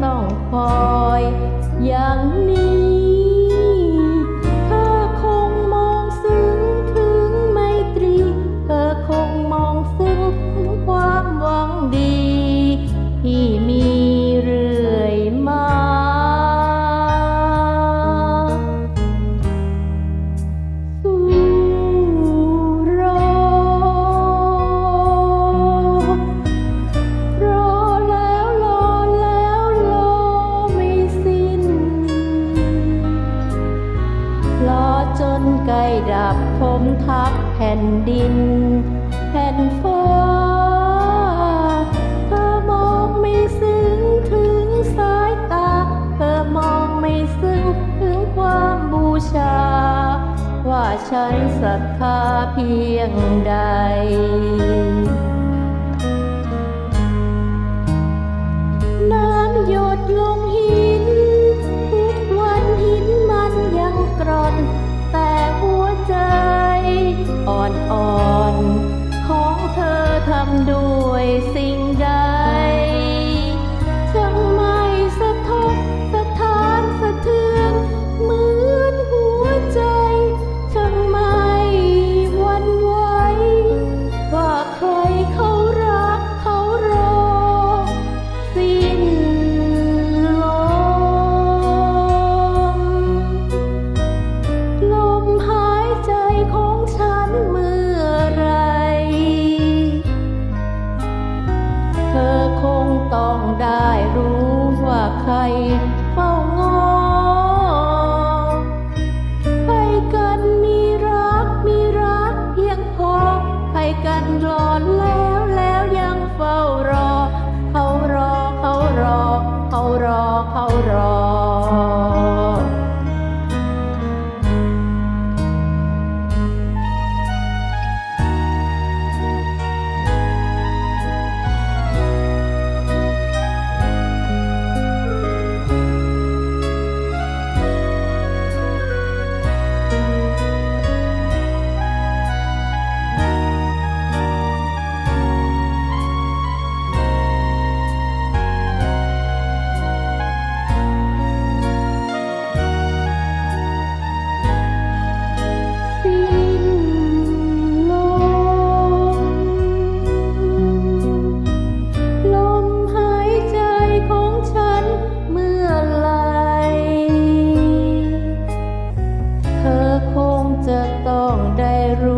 到花 ถมทับแผ่นดิน แผ่นฟ้าเธอมองไม่ซึ้งถึงสายตา เธอมองไม่ซึ้งถึงความบูชา ว่าฉันศรัทธาเพียงใดน้ำหยดลงหิน อนของเธอทำด้วยสิ่ง จะต้องได้รู้